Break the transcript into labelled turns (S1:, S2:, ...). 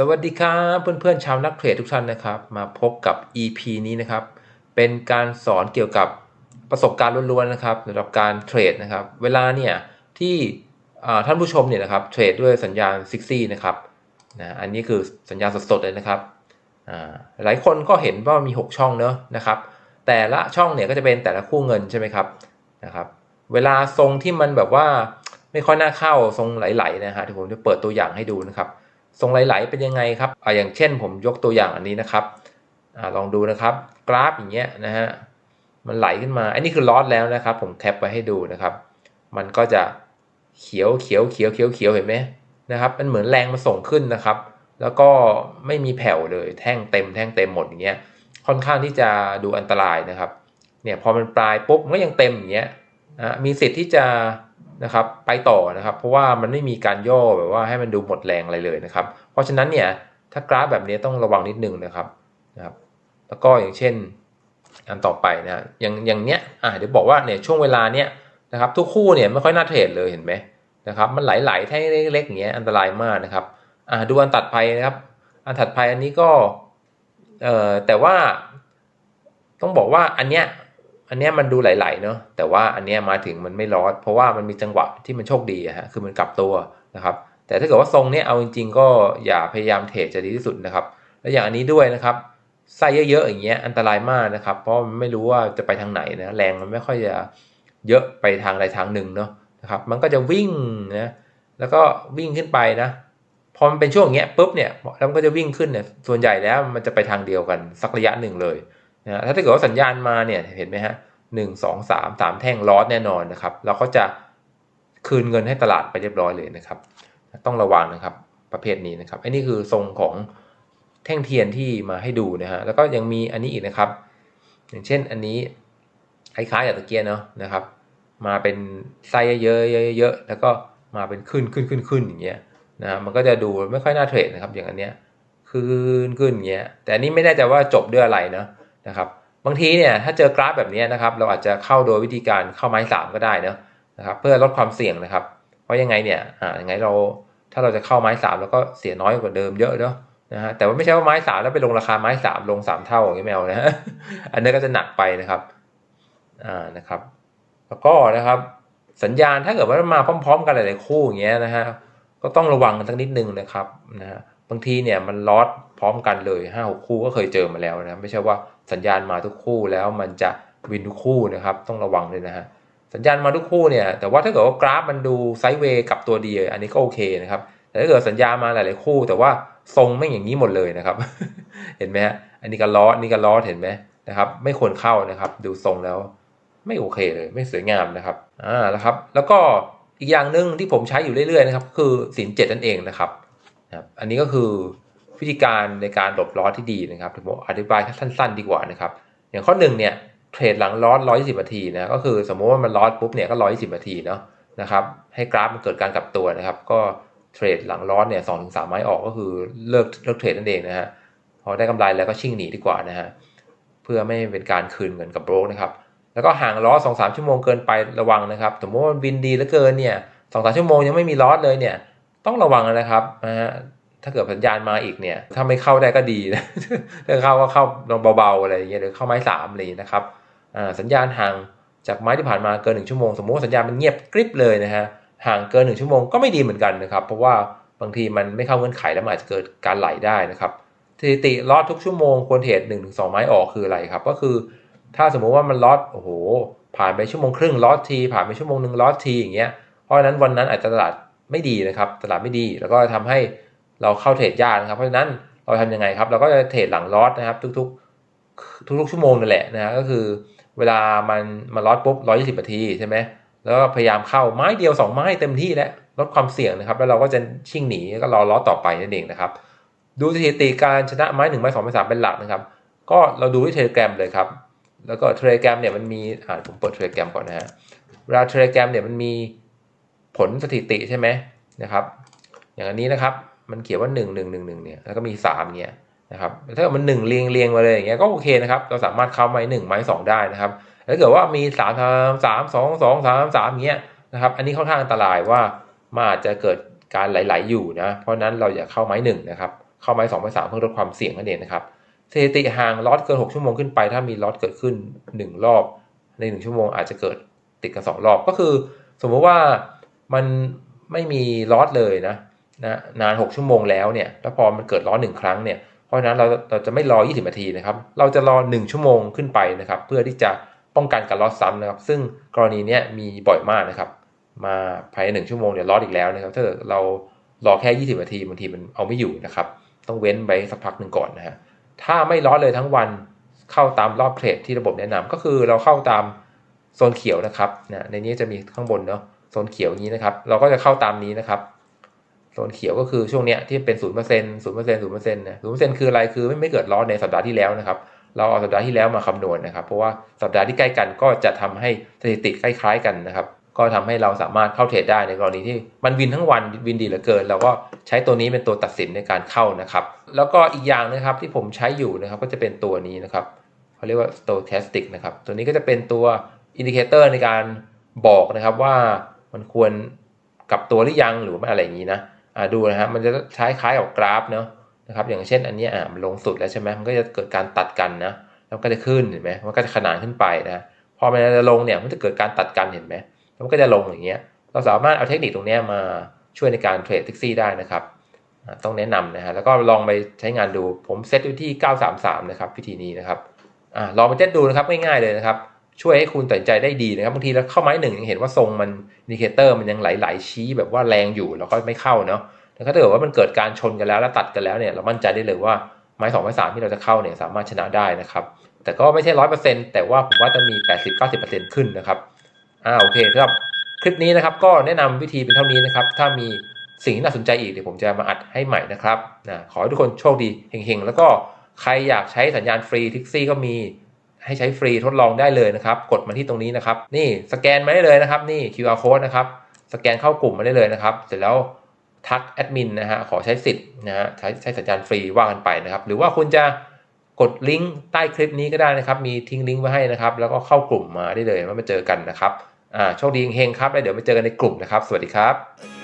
S1: สวัสดีครับเพื่อนๆชาวนักเทรดทุกท่านนะครับ มาพบกับ EP นี้นะครับ เป็นการสอนเกี่ยวกับประสบการณ์ล้วนๆนะครับสำหรับการเทรดนะครับ เวลาเนี่ยที่ท่านผู้ชมเนี่ยนะครับเทรดด้วยสัญญาณซิกซี่นะครับนะอันนี้คือสัญญาณสดๆเลยนะครับหลายคนก็เห็นว่ามี 6 ช่องเนอะนะครับ แต่ละช่องเนี่ยก็จะเป็นแต่ละคู่เงินใช่ไหมครับนะครับ เวลาทรงที่มันแบบว่าไม่ค่อยน่าเข้าทรงไหลๆนะฮะที่ผมจะเปิดตัวอย่างให้ดูนะครับ ทรงไหลๆเป็นยังไงครับอ่าอย่างเช่นผมยกตัวอย่างอันนี้นะครับอ่าลองดูนะครับ กราฟอย่างเงี้ยนะฮะมันไหลขึ้นมาอันนี้คือลอสแล้วนะครับ ผมแคปไว้ให้ดูนะครับ มันก็จะเขียวเขียวเขียวเขียวเขียวเห็นไหมนะครับ มันเหมือนแรงมาส่งขึ้นนะครับ แล้วก็ไม่มีแผ่วเลยแท่งเต็มแท่งเต็มหมดอย่างเงี้ยค่อนข้างที่จะดูอันตรายนะครับเนี่ยพอมันปลายปุ๊บมันก็ยังเต็มอย่างเงี้ยนะมีสิทธิ์ที่จะ นะครับไปต่อนะครับ เพราะว่ามันไม่มีการย่อแบบว่าให้มันดูหมดแรงอะไรเลยนะครับ เพราะฉะนั้นเนี่ยถ้ากราฟแบบนี้ต้องระวังนิดนึงนะครับนะครับ แล้วก็อย่างเช่นอันต่อไปนะอย่างอย่างเนี้ยอ่าเดี๋ยวบอกว่าเนี่ยช่วงเวลาเนี้ยนะครับทุกคู่เนี่ยไม่ค่อยน่าเทรดเลยเห็นไหมนะครับมันไหลๆแท่งเล็กๆอย่างเงี้ยอันตรายมากนะครับอ่าดูอันตัดไปนะครับ อันถัดไปอันนี้ก็เอ่อแต่ว่าต้องบอกว่าอันเนี้ย อันเนี้ยมันดูไหลๆเนาะแต่ว่าอันเนี้ยมาถึงมันไม่รอด เพราะว่ามันมีจังหวะที่มันโชคดีฮะคือมันกลับตัวนะครับ แต่ถ้าเกิดว่าทรงเนี้ยเอาจริง ๆ ก็อย่าพยายามเทรดจะดีที่สุดนะครับ แล้วอย่างอันนี้ด้วยนะครับไส้เยอะๆอย่างเงี้ยอันตรายมากนะครับ เพราะมันไม่รู้ว่าจะไปทางไหนนะแรงมันไม่ค่อยจะเยอะไปทางใดทางหนึ่งเนาะนะครับ มันก็จะวิ่งนะแล้วก็วิ่งขึ้นไปนะพอมันเป็นช่วงอย่างเงี้ยปุ๊บเนี่ยแล้วมันก็จะวิ่งขึ้นเนี่ยส่วนใหญ่แล้วมันจะไปทางเดียวกันสักระยะหนึ่งเลย นะถ้าเกิดว่าสัญญาณมาเนี่ยเห็นไหมฮะหนึ่งสองสามสามแท่งลอสแน่นอนนะครับ เราก็จะคืนเงินให้ตลาดไปเรียบร้อยเลยนะครับ ต้องระวังนะครับประเภทนี้นะครับอันนี้คือทรงของแท่งเทียนที่มาให้ดูนะฮะแล้วก็ยังมีอันนี้อีกนะครับ อย่างเช่นอันนี้คล้ายๆกับตะเกียเนาะนะครับ มาเป็นไส้เยอะๆเยอะๆแล้วก็มาเป็นขึ้นขึ้นขึ้นขึ้นอย่างเงี้ยนะมันก็จะดูไม่ค่อยน่าเทรดนะครับ อย่างอันเนี้ยขึ้นขึ้นอย่างเงี้ยแต่อันนี้ไม่แน่ใจว่าจบด้วยอะไรเนาะ นะครับบางทีเนี่ยถ้าเจอกราฟแบบนี้นะครับเราอาจจะเข้าโดยวิธีการเข้าไม้สามก็ได้นะนะครับเพื่อลดความเสี่ยงนะครับ เพราะยังไงเนี่ยอ่ายังไงเราถ้าเราจะเข้าไม้สามแล้วก็เสียน้อยกว่าเดิมเยอะเนาะนะฮะแต่ว่าไม่ใช่ว่าไม้สามแล้วไปลงราคาไม้สามลงสามเท่าอย่างนี้ไม่เอานะฮะอันนี้ก็จะหนักไปนะครับอ่านะครับ แล้วก็นะครับสัญญาณถ้าเกิดว่ามาพร้อม ๆ กันหลายๆคู่อย่างเงี้ยนะฮะก็ต้องระวังกันสักนิดนึงนะครับนะฮะ บางทีเนี่ยมันลอดพร้อมกันเลยห้าหกคู่ก็เคยเจอมาแล้วนะไม่ใช่ว่าสัญญาณมาทุกคู่แล้วมันจะวินทุกคู่นะครับต้องระวังเลยนะฮะสัญญาณมาทุกคู่เนี่ยแต่ว่าถ้าเกิดว่ากราฟมันดูไซด์เวย์กับตัวดีอันนี้ก็โอเคนะครับแต่ถ้าเกิดสัญญาณมาหลายๆคู่ แต่ว่าทรงไม่อย่างนี้หมดเลยนะครับ เห็นไหมฮะอันนี้ก็ล้อนี่ก็ล้อเห็นไหมนะครับ ไม่ควรเข้านะครับ ดูทรงแล้วไม่โอเคเลย ไม่สวยงามนะครับอ่าแล้วครับ แล้วก็อีกอย่างหนึ่งที่ผมใช้อยู่เรื่อยๆนะครับ คือสินเจ็ดนั่นเองนะครับ นะครับอันนี้ก็คือวิธีการในการหลบล้อที่ดีนะครับผมอธิบายสั้น ๆ ดีกว่านะครับ อย่างข้อหนึ่งเนี่ยเทรดหลังล้อร้อยสิบนาทีนะก็คือสมมติว่ามันล้อปุ๊บเนี่ยก็ร้อยสิบนาทีเนาะนะครับให้กราฟมันเกิดการกลับตัวนะครับ ก็เทรดหลังร้อเนี่ยสองถึงสามไม้ออกก็คือเลิกเลิกเทรดนั่นเองนะฮะพอได้กำไรแล้วก็ชิ่งหนีดีกว่านะฮะเพื่อไม่เป็นการคืนเงินกับโบรกนะครับแล้วก็ห่างล้อสองสามชั่วโมงเกินไประวังนะครับสมมติว่าวินดีเหลือเกินเนี่ยสองสามชั่วโมงยังไม่มีล้อเลยเนี่ย ต้องระวังนะครับนะฮะถ้าเกิดสัญญาณมาอีกเนี่ย ถ้าไม่เข้าได้ก็ดีนะถ้าเข้าก็เข้าเบาๆอะไรอย่างเงี้ยหรือเข้าไม้สามเงี้ยนะครับอ่าสัญญาณห่างจากไม้ที่ผ่านมาเกินหนึ่งชั่วโมงสมมติว่าสัญญาณมันเงียบกริบเลยนะฮะห่างเกินหนึ่งชั่วโมงก็ไม่ดีเหมือนกันนะครับ เพราะว่าบางทีมันไม่เข้าเงื่อนไขแล้วมันอาจจะเกิดการไหลได้นะครับสถิติลอดทุกชั่วโมงควรเทรดหนึ่งถึงสองไม้ออกคืออะไรครับ ก็คือ ถ้าสมมุติว่ามันลอดโอ้โห ผ่านไปชั่วโมงครึ่งลอดทีผ่านไปชั่วโมงหนึ่งลอดทีอย่างเงี้ยเพราะนั้นวันนั้นอาจจะตลาด ไม่ดีนะครับตลาดไม่ดี แล้วก็ทำให้เราเข้าเทรดยากนะครับ เพราะฉะนั้นเราทำยังไงครับ เราก็จะเทรดหลังลอดนะครับ ทุกๆ ทุกๆชั่วโมงนั่นแหละนะก็คือเวลามันมาลอดปุ๊บร้อยยี่สิบนาทีใช่ไหมแล้วก็พยายามเข้าไม้เดียว 2 ไม้เต็มที่แล้วลดความเสี่ยงนะครับ แล้วเราก็จะชิ่งหนีก็รอล้อต่อไปนั่นเองนะครับ ดูสถิติการชนะไม้หนึ่งไม้สองไม้สามเป็นหลักนะครับ ก็เราดูที่เทเลแกรมเลยครับ แล้วก็เทเลแกรมเนี่ยมันมีอ่าผมเปิดเทเลแกรมก่อนนะฮะเวลาเทเลแกรมเนี่ยมันมี ผลสถิติใช่ไหมนะครับ อย่างอันนี้นะครับมันเขียนว่า1 1 1 1เนี่ยแล้วก็มี3เนี่ยนะครับถ้าเกิดมัน 1 เรียงเรียงมาเลยอย่างเงี้ยก็โอเคนะครับเราสามารถเข้าไม้1ไม้2ได้นะครับถ้าเกิดว่ามีสามสามสองสองสามสามเงี้ยนะครับอันนี้ค่อนข้างอันตรายว่ามันอาจจะเกิดการไหลๆอยู่นะเพราะนั้นเราอย่าเข้าไม้หนึ่งนะครับเข้าไม้สองไม้สามเพื่อลดความเสี่ยงนั่นเองนะครับสถิติห่างลอตเกิน 6 ชั่วโมงขึ้นไป ถ้ามีลอตเกิดขึ้น 1 รอบใน 1 ชั่วโมงอาจจะเกิดติดกัน 2 รอบก็คือ สมมติว่า มันไม่มีลอตเลยนะนะนาน 6 ชั่วโมงแล้วเนี่ยแล้วพอมันเกิดลอตหนึ่งครั้งเนี่ยเพราะฉะนั้นเราเราจะไม่รอ 20 นาทีนะครับ เราจะรอ 1 ชั่วโมงขึ้นไปนะครับ เพื่อที่จะป้องกันการลอตซ้ำนะครับ ซึ่งกรณีนี้มีบ่อยมากนะครับ มาภายในหนึ่งชั่วโมงเนี่ยลอตอีกแล้วนะครับ ถ้าเกิดเรารอแค่ 20 นาทีบางทีมันเอาไม่อยู่นะครับ ต้องเว้นไปสักพักหนึ่งก่อนนะฮะถ้าไม่ลอตเลยทั้งวันเข้าตามรอบเทรดที่ระบบแนะนำก็คือเราเข้าตามโซนเขียวนะครับนะในนี้จะมีข้างบนเนาะ โซนเขียวนี้นะครับ เราก็จะเข้าตามนี้นะครับโซนเขียวก็คือช่วงเนี้ยที่เป็นศูนย์เปอร์เซ็นต์ศูนย์เปอร์เซ็นต์ศูนย์เปอร์เซ็นต์นะศูนย์เปอร์เซ็นต์คืออะไรคือไม่ไม่เกิดลอในสัปดาห์ที่แล้วนะครับ เราเอาสัปดาห์ที่แล้วมาคำนวณนะครับ เพราะว่าสัปดาห์ที่ใกล้กันก็จะทำให้สถิติคล้าย ๆ กันนะครับ ก็ทำให้เราสามารถเข้าเทรดได้ในกรณีที่มันวินทั้งวันวินดีเหลือเกิน เราก็ใช้ตัวนี้เป็นตัวตัดสินในการเข้านะครับ แล้วก็อีกอย่างนะครับที่ผมใช้อยู่นะครับก็จะเป็นตัวนี้นะครับเขาเรียกว่า stochastic นะครับตัวนี้ก็จะเป็นตัวอินดิเคเตอร์ในการบอกนะครับว่า มันควรกลับตัวหรือยังหรือว่าอะไรอย่างนี้นะอ่าดูนะฮะมันจะใช้คล้ายกับกราฟเนาะนะครับอย่างเช่นอันนี้อ่ามันลงสุดแล้วใช่ไหมมันก็จะเกิดการตัดกันนะแล้วก็จะขึ้นเห็นไหมมันก็จะขนานขึ้นไปนะพอมันจะลงเนี่ยมันจะเกิดการตัดกันเห็นไหมแล้วมันก็จะลงอย่างเงี้ยเราสามารถเอาเทคนิคตรงนี้มาช่วยในการเทรดแท็กซี่ได้นะครับต้องแนะนำนะฮะแล้วก็ลองไปใช้งานดูผมเซตอยู่ที่ 933 นะครับวิธีนี้นะครับอลองไปเทสดูนะครับง่ายๆเลยนะครับ ช่วยให้คุณตัดใจได้ดีนะครับบางทีเราเข้าไม้หนึ่งยังเห็นว่าทรงมันอินดิเคเตอร์มันยังไหลๆชี้แบบว่าแรงอยู่แล้วก็ไม่เข้าเนาะแต่ถ้าเกิดว่ามันเกิดการชนกันแล้วแล้วตัดกันแล้วเนี่ยเรามั่นใจได้เลยว่าไม้สองไม้สามที่เราจะเข้าเนี่ยสามารถชนะได้นะครับ แต่ก็ไม่ใช่ร้อยเปอร์เซ็นต์แต่ว่าผมว่าจะมี80-90%ขึ้นนะครับอ่าโอเคสำหรับคลิปนี้นะครับก็แนะนำวิธีเป็นเท่านี้นะครับ ถ้ามีสิ่งที่น่าสนใจอีกเดี๋ยวผมจะมาอัดให้ใหม่นะครับนะขอให้ทุกคนโชคดีเฮงๆ แล้วก็ใครอยากใช้สัญญาณฟรีทิกซี่ก็มี ให้ใช้ฟรีทดลองได้เลยนะครับ กดมาที่ตรงนี้นะครับ นี่สแกนมาได้เลยนะครับ นี่ QR code นะครับ สแกนเข้ากลุ่มมาได้เลยนะครับ เสร็จแล้วทักแอดมินนะฮะ ขอใช้สิทธิ์นะฮะ ใช้ใช้สัญญาณฟรีว่ากันไปนะครับ หรือว่าคุณจะกดลิงก์ใต้คลิปนี้ก็ได้นะครับ มีทิ้งลิงก์ไว้ให้นะครับ แล้วก็เข้ากลุ่มมาได้เลยว่ามาเจอกันนะครับ อ่า โชคดีเฮงครับ แล้วเดี๋ยวไปเจอกันในกลุ่มนะครับ สวัสดีครับ